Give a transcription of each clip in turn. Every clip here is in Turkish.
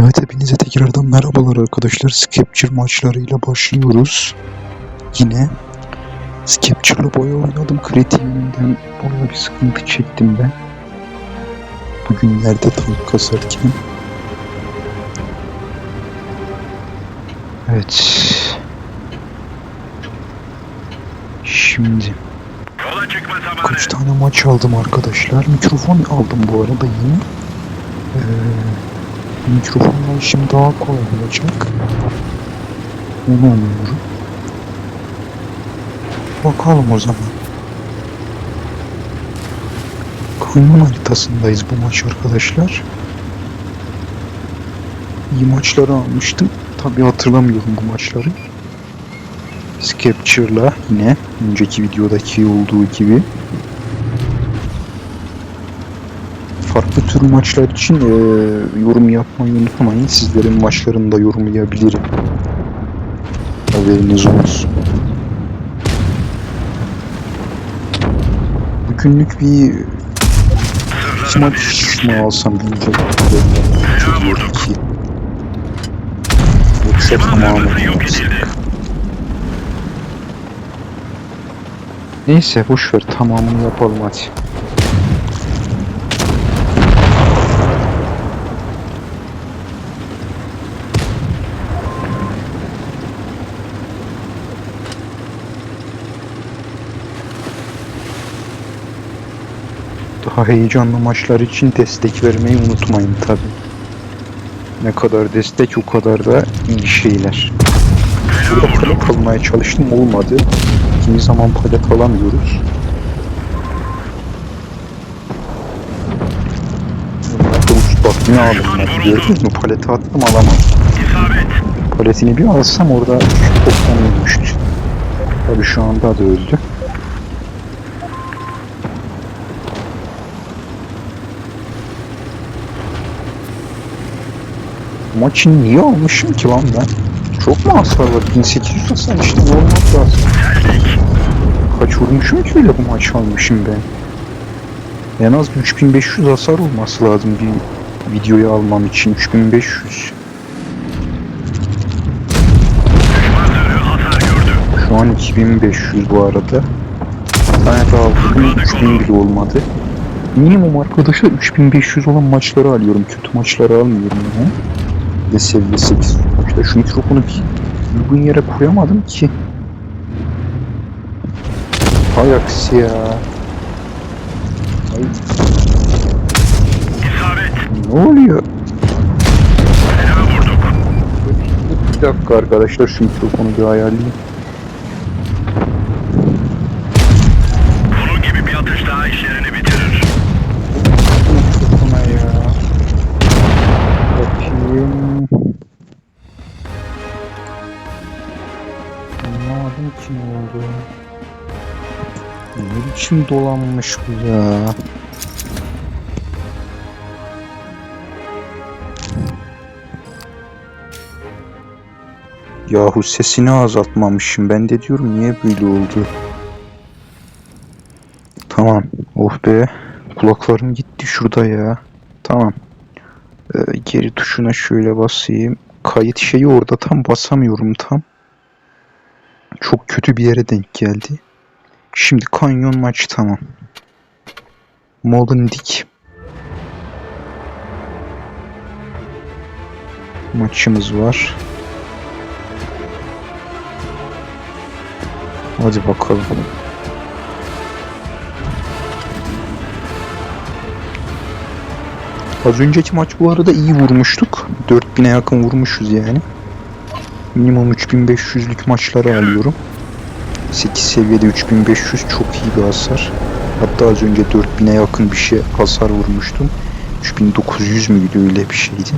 Evet hepinize tekrardan merhabalar arkadaşlar. Skepçir maçlarıyla başlıyoruz. Yine Skepçir'la boya oynadım. Kritiğinden boya bir sıkıntı çektim ben. Bugünlerde tank kasarken. Evet. Şimdi. Kaç tane maç aldım arkadaşlar. Mikrofon aldım bu arada yine. Ee, mikrofonla işim daha kolay olacak. Onu umuyorum. Bakalım o zaman. Kıyman haritasındayız bu maç arkadaşlar. İyi maçları almıştım. Tabi hatırlamıyorum bu maçları. Skepture'la yine önceki videodaki olduğu gibi farklı tür maçlar için eee, yorum yapmayı unutmayın. Sizlerin maçlarını da yorumlayabilirim. Haberiniz olsun. Bugünlük bir maç mı alsam. Fena vurduk. Yoksa Düşman tamamı zırhlısı yok. Neyse boş ver tamamını yapalım hadi. Heyecanlı maçlar için destek vermeyi unutmayın tabi. Ne kadar destek o kadar da iyi şeyler. Burada almaya çalıştım olmadı. İkinci zaman palet alamıyoruz. Uç bakmıyor alınmadı. Gördünüz mü? Paleti attım. İsabet. Paletini bir alsam orada çoktan ölmüştü. Tabi şu anda da öldü. Maçı niye almışım ki lan ben? Çok mu hasar var? 1800 hasar işte olmak lazım. Kaç vurmuşum ki öyle bu maç almışım ben? En az 3500 hasar olması lazım bir videoyu almam için. 3500. Düşman zırhı hasar gördü. Şu an 2500 bu arada. Bir tane daha vurdum 3000 bile olmadı. Minimum arkadaşlar 3500 olan maçları alıyorum. Kötü maçları almıyorum yani. Ve seviye 8 işte şu mikrofonu bir uygun yere koyamadım ki. Hay aksi ya. Ay, ne oluyor? Bir dakika arkadaşlar şu mikrofonu bir ayarlayayım. Biçim dolanmış bu ya. Yahu sesini azaltmamışım. Ben de diyorum niye böyle oldu. Tamam. Oh be. Kulaklarım gitti şurada ya. Tamam. Ee, geri tuşuna şöyle basayım. Kayıt şeyi orada tam basamıyorum tam. Çok kötü bir yere denk geldi. Şimdi kanyon maçı tamam. Dik. Maçımız var. Hadi bakalım. Az önceki maç bu arada iyi vurmuştuk. 4000'e yakın vurmuşuz yani. Minimum 3500'lük maçları alıyorum. 8 seviyede 3500 çok iyi bir hasar. Hatta az önce 4000'e yakın bir şey hasar vurmuştum. 3900 müydü öyle bir şeydi.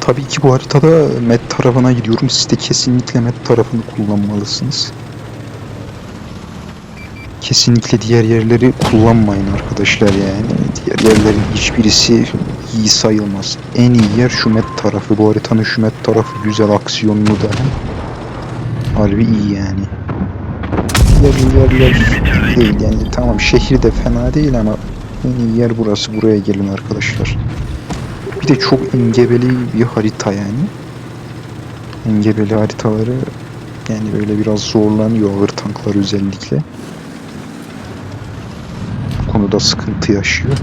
Tabii ki bu haritada Met tarafına gidiyorum. Siz de kesinlikle Met tarafını kullanmalısınız. Kesinlikle diğer yerleri kullanmayın arkadaşlar yani. Diğer yerlerin hiçbirisi iyi sayılmaz. En iyi yer şu met tarafı. Bu haritanın şu met tarafı güzel aksiyonlu da. Harbi iyi yani. Diğer yerler değil yani. Tamam şehir de fena değil ama En iyi yer burası. Buraya gelin arkadaşlar. Bir de çok engebeli bir harita yani. Engebeli haritaları yani böyle biraz zorlanıyor ağır tanklar özellikle. Bu konuda sıkıntı yaşıyor.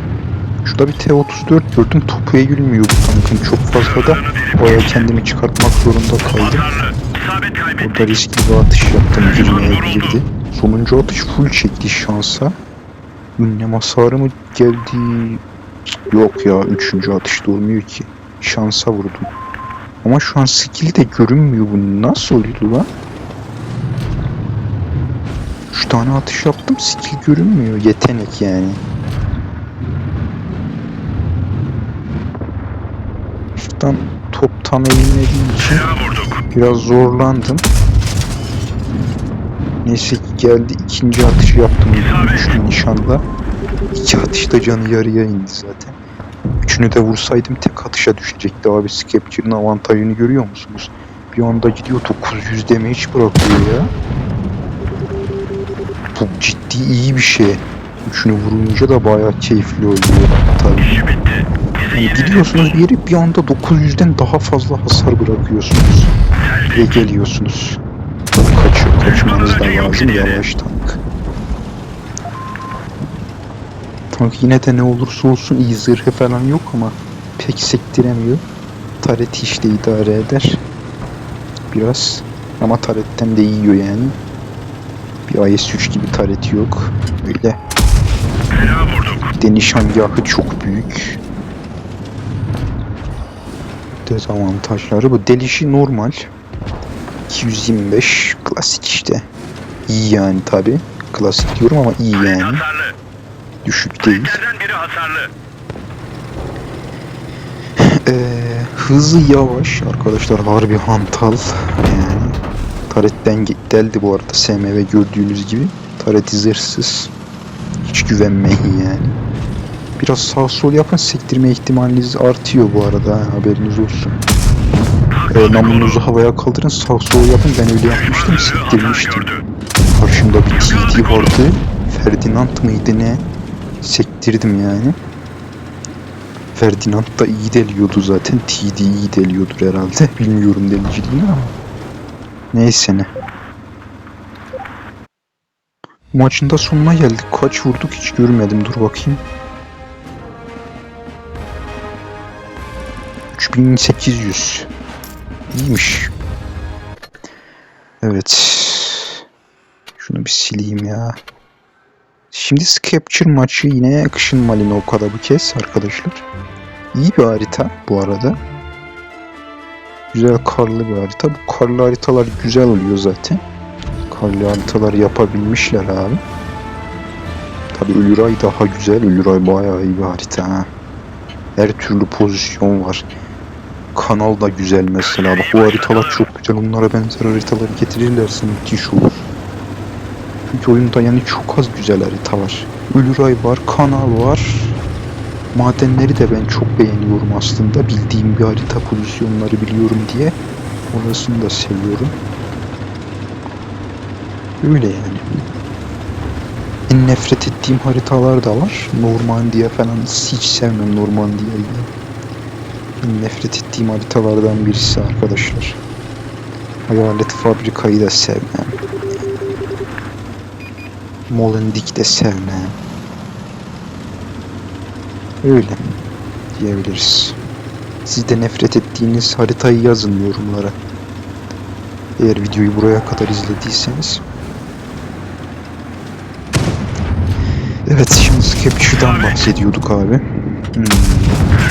Şurada bir T-34 gördüm. Topuya gülmüyor bu tankın çok fazla da. Baya kendimi çıkartmak zorunda kaldım. Orada riskli bir atış yaptım. Girmeye girdi. Sonuncu atış full çekti şansa. Ünlem hasarı mı geldi? Yok ya. Üçüncü atışta olmuyor ki. Şansa vurdum. Ama şu an skill'i de görünmüyor bu. Nasıl oluyor lan? Üç tane atış yaptım. Skill görünmüyor. Yetenek yani. Şuradan top tam eğilmediği için. Biraz zorlandım. Neyse ki geldi ikinci atışı yaptım üçlü nişanda. İki atışta canı yarıya indi zaten. Üçünü de vursaydım tek atışa düşecekti abi. Skepçinin avantajını görüyor musunuz? Bir anda gidiyor 900 damage bırakıyor ya. Bu ciddi iyi bir şey. Üçünü vurunca da bayağı keyifli oluyor tabii. Yani gidiyorsunuz bir yere bir anda 900'den daha fazla hasar bırakıyorsunuz. Ve geliyorsunuz. Kaçıyor, kaçmanız da lazım yavaş tank. Tank yine de ne olursa olsun iyi zırhı falan yok ama pek sektiremiyor. Taret işte idare eder. Biraz. Ama taretten de yiyor yani. Bir IS-3 gibi taret yok. Öyle. Bir de nişangahı çok büyük. Dezavantajları bu. Delişi normal. 225 klasik işte. İyi yani tabi. Klasik diyorum ama iyi yani. Düşük değil. Ee, hızı yavaş arkadaşlar harbi hantal yani taretten deldi bu arada SMV gördüğünüz gibi tareti zırhsız hiç güvenmeyin yani biraz sağ sol yapın sektirme ihtimaliniz artıyor bu arada ha, haberiniz olsun ee, namununuzu havaya kaldırın sağ sol yapın ben öyle yapmıştım sektirmiştim karşımda bir TD vardı Ferdinand mıydı ne sektirdim yani Ferdinand da iyi deliyordu zaten. TD iyi deliyordur herhalde. Bilmiyorum deliciliğini ama. Neyse ne. Maçın da sonuna geldik. Kaç vurduk hiç görmedim. Dur bakayım. 3800. İyiymiş. Evet. Şunu bir sileyim ya. Şimdi Scepter maçı yine kışın Malinovka'da bu kez arkadaşlar. İyi bir harita bu arada. Güzel karlı bir harita. Bu karlı haritalar güzel oluyor zaten. Karlı haritalar yapabilmişler abi. Tabi Ölüray daha güzel. Ölüray bayağı iyi bir harita ha. Her türlü pozisyon var. Kanal da güzel mesela. Bak bu haritalar çok güzel. Onlara benzer haritaları getirirlerse müthiş olur. Çünkü oyunda yani çok az güzel harita var. Ölüray var, kanal var. Madenleri de ben çok beğeniyorum aslında. Bildiğim bir harita pozisyonları biliyorum diye. Orasını da seviyorum. Öyle yani. En nefret ettiğim haritalar da var. Normandiya falan hiç sevmem Normandiya'yı. Nefret ettiğim haritalardan birisi arkadaşlar. Hayalet Fabrika'yı da sevmem. Molendik de sevmem. Öyle diyebiliriz. Siz de nefret ettiğiniz haritayı yazın yorumlara. Eğer videoyu buraya kadar izlediyseniz. Evet şimdi Capture'dan bahsediyorduk abi. Hmm.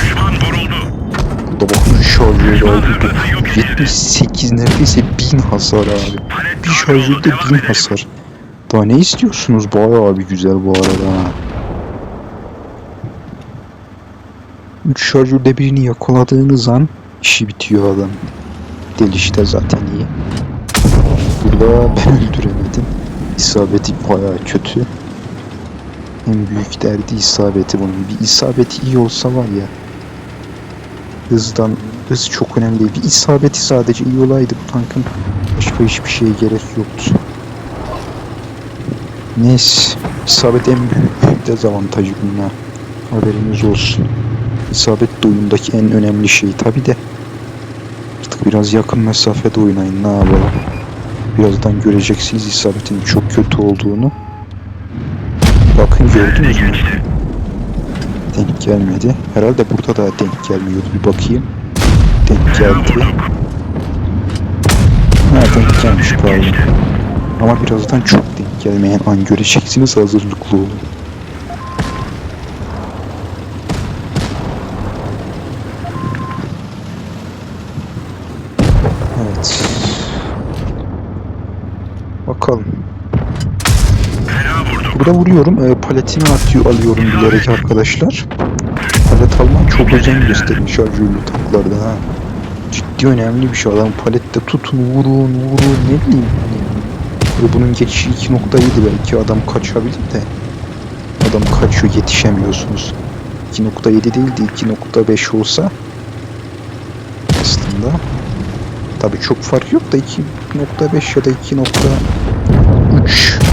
Burada bakın şarjörü aldı. 78 neredeyse 1000 hasar abi. Bir şarjörde 1000 hasar. Daha ne istiyorsunuz? Bayağı bir güzel bu arada. ha. Üç şarjörde birini yakaladığınız an işi bitiyor adam. Deliş de zaten iyi. Burada ben öldüremedim. İsabeti bayağı kötü. En büyük derdi isabeti bunun. Bir isabeti iyi olsa var ya. Hızdan, hız çok önemli değil. İsabeti sadece iyi olaydı bu tankın. Başka hiçbir şeye gerek yoktu. Neyse. İsabet en büyük dezavantajı bunlar. Haberiniz olsun. İsabet de oyundaki en önemli şey tabi de. Artık biraz yakın mesafede oynayın ne yapalım. Birazdan göreceksiniz isabetin çok kötü olduğunu. Bakın gördünüz mü? Gelmedi. Herhalde burada da denk gelmiyordu. Bir bakayım. Denk geldi. Ha denk gelmiş. Geçti. Ama birazdan çok denk gelmeyen an göreceksiniz. Hazırlıklı olun. Evet. Bakalım. Burada vuruyorum. E, paletini atıyor alıyorum bilerek arkadaşlar. Palet alman çok özen gösterin şarjörlü tanklarda ha. Ciddi önemli bir şey. Adam palette tutun, vurun, vurun ne bileyim. Ve bunun geçişi 2.7 belki adam kaçabilir de. Adam kaçıyor yetişemiyorsunuz. 2.7 değil de 2.5 olsa aslında tabi çok fark yok da 2.5 ya da 2.3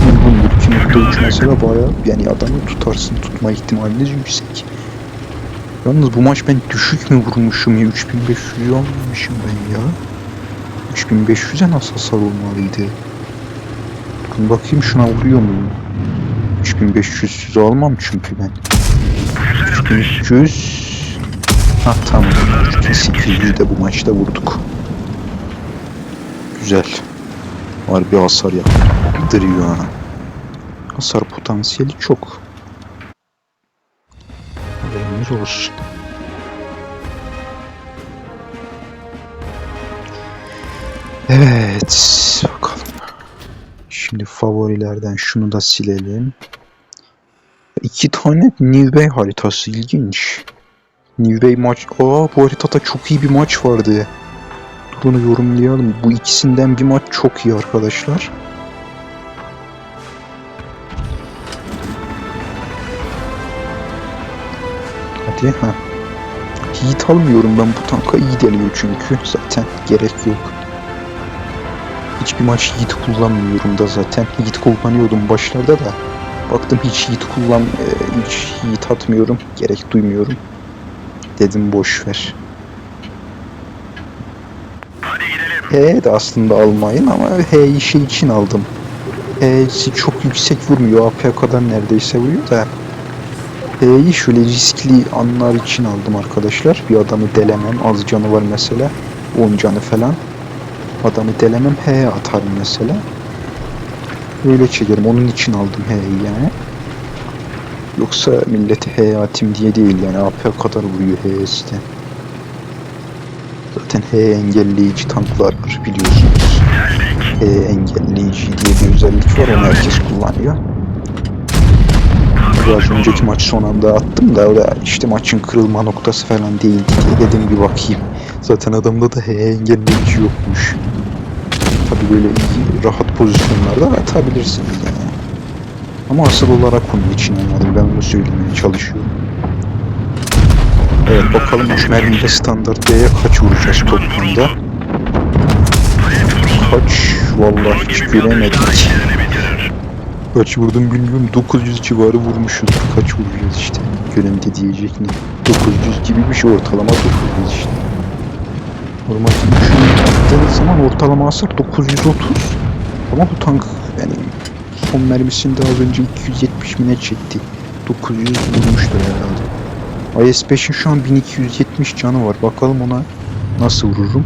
uygundur. 2.3 mesela bayağı yani adamı tutarsın tutma ihtimaliniz yüksek. Yalnız bu maç ben düşük mü vurmuşum ya 3500'ü almamışım ben ya. 3500'e nasıl hasar olmalıydı? Bakın bakayım şuna vuruyor muyum? 3500'ü almam çünkü ben. Güzel atış. 300 Ha tamam 3800 de bu maçta vurduk. Güzel. Var bir hasar yaptırıyor ha. Hasar potansiyeli çok. Haberiniz olsun. Evet. Bakalım. Şimdi favorilerden şunu da silelim. İki tane New Bay haritası ilginç. New Bay maç. Aa bu haritada çok iyi bir maç vardı. Dur onu yorumlayalım. Bu ikisinden bir maç çok iyi arkadaşlar. Hadi ha. Yiğit almıyorum ben bu tanka iyi geliyor çünkü zaten gerek yok. Hiçbir maç Yiğit kullanmıyorum da zaten. Yiğit kullanıyordum başlarda da. Baktım hiç Yiğit kullan, e, hiç Yiğit atmıyorum. Gerek duymuyorum. Dedim boş ver. H de aslında almayın ama H'yi şey için aldım. H'si çok yüksek vurmuyor. AP kadar neredeyse vuruyor da. H'yi şöyle riskli anlar için aldım arkadaşlar. Bir adamı delemem. Az canı var mesela. 10 canı falan. Adamı delemem H'ye atarım mesela. Öyle çekerim. Onun için aldım H'yi yani. Yoksa milleti H'ye atayım diye değil yani. AP kadar vuruyor H'si de. Zaten H engelleyici tanklar var biliyorsunuz. H engelleyici diye bir özellik var onu herkes kullanıyor. Biraz önceki maç son anda attım da da işte maçın kırılma noktası falan değildi diye dedim bir bakayım. Zaten adamda da engelleyici yokmuş. Tabi böyle iyi, rahat pozisyonlarda atabilirsiniz yani. Ama asıl olarak onun için almadım ben bunu söylemeye çalışıyorum. Evet bakalım 3 mermide standart B'ye kaç vuracağız toplamda. Kaç vallahi hiç göremedik. Kaç vurdum bilmiyorum 900 civarı vurmuşuz. Kaç vuracağız işte. Görelim de diyecek ne. 900 gibi bir şey ortalama 900 işte. Normalde şunu yaptığınız zaman ortalama hasar 930. Ama bu tank yani son mermisinde az önce 270 mine çekti. 900 vurmuştur herhalde. IS-5'in şu an 1270 canı var. Bakalım ona nasıl vururum.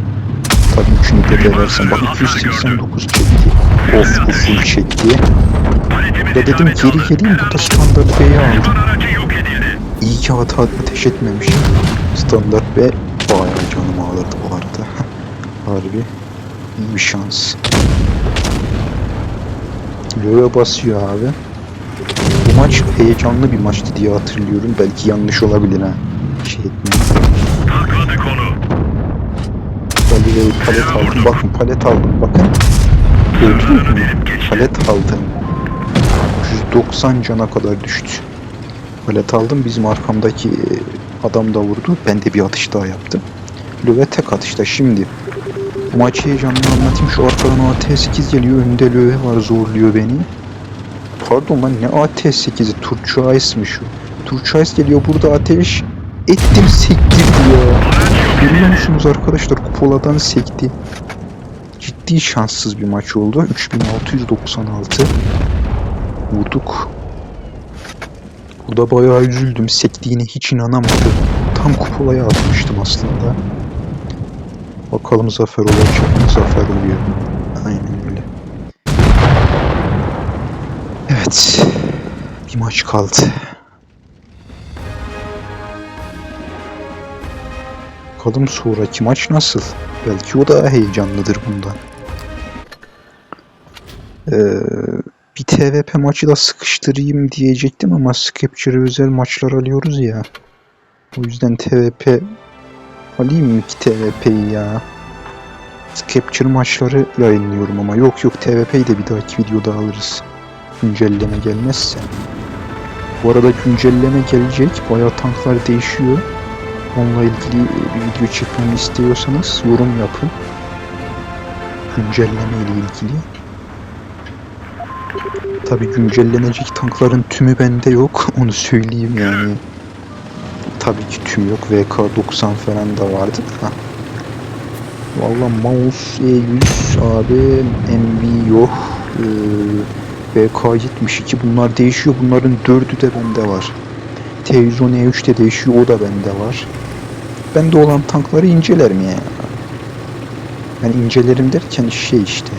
Tabii üçünü de delersen. Bak 289 çekti. Of bu full çekti. Ya dedim geri geleyim bu da standart B'yi aldım. İyi ki hata ateş etmemişim. Standart B bayağı canımı alırdı bu arada. Harbi iyi bir şans. Löve basıyor abi. Bu maç heyecanlı bir maçtı diye hatırlıyorum. Belki yanlış olabilir ha. Şey. Galileo'yu palet aldım. Bakın palet aldım. Bakın. Gördünüz mü? Palet aldım. 190 cana kadar düştü. Palet aldım. Bizim arkamdaki e, adam da vurdu. Ben de bir atış daha yaptım. Löve tek atışta. Şimdi maçı heyecanlı anlatayım. Şu arkadan AT8 geliyor. Önünde Löve var. Zorluyor beni. Pardon lan ne AT8'i? Turçu Ice'mış o. Turchais geliyor burada ateş. Ettim sektirdi ya. Görüyor musunuz arkadaşlar kupoladan sekti. Ciddi şanssız bir maç oldu. 3696 vurduk. Burada bayağı üzüldüm. Sektiğine hiç inanamadım. Tam kupolaya atmıştım aslında. Bakalım zafer olacak mı? Zafer oluyor. Aynen öyle. Evet. Bir maç kaldı. Bakalım sonraki maç nasıl? Belki o daha heyecanlıdır bundan. Ee, bir TVP maçı da sıkıştırayım diyecektim ama Scapture özel maçlar alıyoruz ya. O yüzden TVP alayım mı ki TVP'yi ya? Scapture maçları yayınlıyorum ama yok yok TVP'yi de bir dahaki videoda alırız. Güncelleme gelmezse. Bu arada güncelleme gelecek. Bayağı tanklar değişiyor. Onunla ilgili bir video çekmemi istiyorsanız yorum yapın. Güncelleme ile ilgili. Tabi güncellenecek tankların tümü bende yok. Onu söyleyeyim yani. Tabii ki tüm yok. VK90 falan da vardı da. Valla mouse E100 abi MV yok. Ee, VK72 bunlar değişiyor. Bunların dördü de bende var. T110 E3 de değişiyor. O da bende var. Bende olan tankları incelerim ya. Yani incelerim derken şey işte.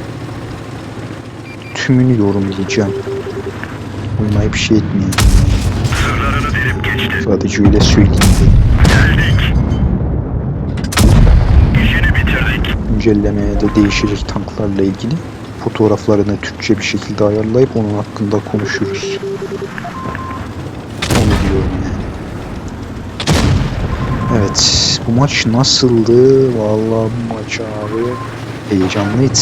Tümünü yorumlayacağım. Oynayıp şey etmeyeyim. Sadece öyle söyleyeyim. Geldik. İşini bitirdik. güncellemeye de değişecek tanklarla ilgili fotoğraflarını Türkçe bir şekilde ayarlayıp onun hakkında konuşuruz. Onu diyorum yani. Evet, bu maç nasıldı? Vallahi bu maç abi heyecanlıydı.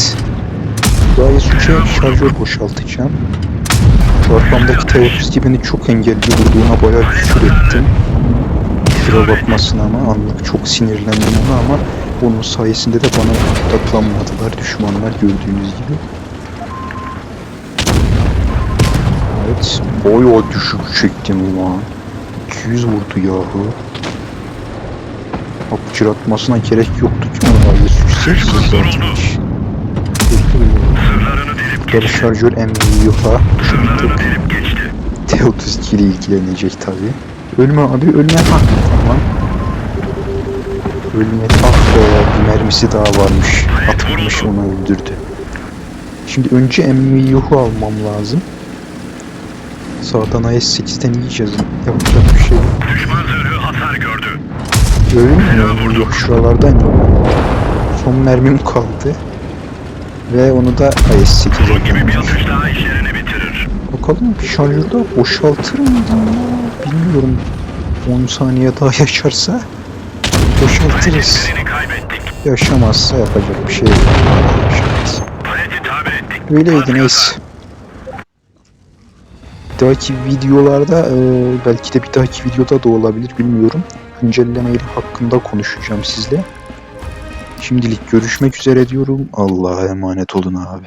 Daha suça şarjör boşaltacağım. Arkamdaki T-32 beni çok engelli vurduğuna bayağı küfür ettim. Kusura bakmasın ama anlık çok sinirlendim ona ama onun sayesinde de bana odaklanmadılar düşmanlar gördüğünüz gibi. Evet, bayağı düşük çektim ulan. 200 vurdu yahu. Hapçıratmasına gerek yoktu ki zatenmiş. Sırlarını delip Yarı şarjör emniği delip geçti. T32 ile ilgilenecek tabi. Ölme abi ölme ha. Tamam. Ölme. Ah be bir mermisi daha varmış. Atılmış onu öldürdü. Şimdi önce emmi yuhu almam lazım. Sağdan AS8'den yiyeceğiz. Yapacak bir şey yok. Düşman zırhı hasar gördü. Görün mü? Yok şuralardan yok. Son mermim kaldı. Ve onu da AS8'e Bunun gibi bir atış daha işlerini bitirir. Bakalım bir şarjörde boşaltır mıydı? Bilmiyorum. 10 saniye daha yaşarsa boşaltırız. Yaşamazsa yapacak bir şey yok. Öyleydi neyse. Bir dahaki videolarda belki de bir dahaki videoda da olabilir bilmiyorum. Güncellemeyle hakkında konuşacağım sizle. Şimdilik görüşmek üzere diyorum. Allah'a emanet olun abi.